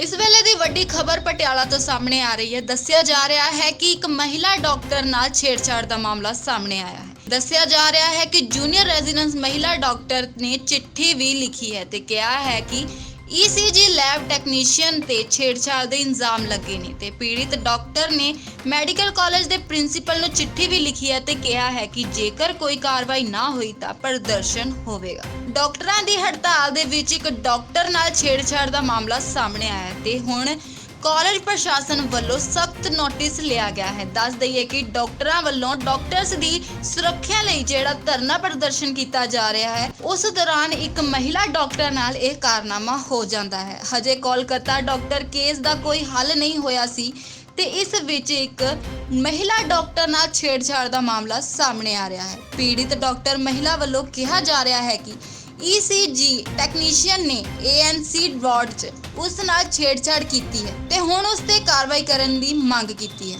ਇਸ ਵੇਲੇ ਦੀ ਵੱਡੀ ਖਬਰ ਪਟਿਆਲਾ ਤੋਂ ਸਾਹਮਣੇ ਆ ਰਹੀ ਹੈ। ਦੱਸਿਆ ਜਾ ਰਿਹਾ ਹੈ ਕਿ ਇੱਕ ਮਹਿਲਾ ਡਾਕਟਰ ਨਾਲ ਛੇੜਛਾੜ ਦਾ ਮਾਮਲਾ ਸਾਹਮਣੇ ਆਇਆ ਹੈ। ਦੱਸਿਆ ਜਾ ਰਿਹਾ ਹੈ ਕਿ ਜੂਨੀਅਰ ਰੈਜ਼ੀਡੈਂਸ ਮਹਿਲਾ ਡਾਕਟਰ ਨੇ ਚਿੱਠੀ ਵੀ ਲਿਖੀ ਹੈ ਤੇ ਕਿਹਾ ਹੈ ਕਿ ECG ਲੈਬ ਟੈਕਨੀਸ਼ੀਅਨ ਤੇ ਛੇੜਛਾੜ ਦੇ ਇਲਜ਼ਾਮ ਲੱਗੇ ਨੇ ਤੇ ਪੀੜਿਤ ਡਾਕਟਰ ਨੇ ਮੈਡੀਕਲ ਕਾਲਜ ਦੇ ਪ੍ਰਿੰਸੀਪਲ ਨੂੰ ਚਿੱਠੀ ਵੀ ਲਿਖੀ ਹੈ ਤੇ ਕਿਹਾ ਹੈ ਕਿ ਜੇਕਰ ਕੋਈ ਕਾਰਵਾਈ ਨਾ ਹੋਈ ਤਾਂ ਪ੍ਰਦਰਸ਼ਨ ਹੋਵੇਗਾ। ਡਾਕਟਰਾਂ ਦੀ ਹੜਤਾਲ ਦੇ ਵਿੱਚ ਇੱਕ ਡਾਕਟਰ ਨਾਲ ਛੇੜਛਾੜ ਦਾ ਮਾਮਲਾ ਸਾਹਮਣੇ ਆਇਆ ਤੇ ਹੁਣ ਕਾਲਜ ਪ੍ਰਸ਼ਾਸਨ ਵੱਲੋਂ ਸਖਤ ਨੋਟਿਸ ਲਿਆ ਗਿਆ ਹੈ। ਦੱਸ ਦਈਏ ਕਿ ਡਾਕਟਰਾਂ ਵੱਲੋਂ ਡਾਕਟਰਸ ਦੀ ਸੁਰੱਖਿਆ ਲਈ ਜਿਹੜਾ ਧਰਨਾ ਪ੍ਰਦਰਸ਼ਨ ਕੀਤਾ ਜਾ ਰਿਹਾ ਹੈ, ਉਸ ਦੌਰਾਨ ਇੱਕ ਮਹਿਲਾ ਡਾਕਟਰ ਨਾਲ ਇਹ ਕਾਰਨਾਮਾ ਹੋ ਜਾਂਦਾ ਹੈ। ਹਜੇ ਕੋਲਕਾਤਾ ਡਾਕਟਰ ਕੇਸ ਦਾ ਕੋਈ ਹੱਲ ਨਹੀਂ ਹੋਇਆ ਸੀ ਤੇ ਇਸ ਵਿੱਚ ਇੱਕ ਮਹਿਲਾ ਡਾਕਟਰ ਨਾਲ ਛੇੜਛਾੜ ਦਾ ਮਾਮਲਾ ਸਾਹਮਣੇ ਆ ਰਿਹਾ ਹੈ। ਪੀੜਿਤ ਡਾਕਟਰ ਮਹਿਲਾ ਵੱਲੋਂ ਕਿਹਾ ਜਾ ਰਿਹਾ ਹੈ ਕਿ ECG ਟੈਕਨੀਸ਼ੀਅਨ ਨੇ ANC ਵਾਰਡ 'ਚ ਉਸ ਨਾਲ ਛੇੜਛਾੜ ਕੀਤੀ ਹੈ ਤੇ ਹੁਣ ਉਸ ਤੇ ਕਾਰਵਾਈ ਕਰਨ ਦੀ ਮੰਗ ਕੀਤੀ ਹੈ।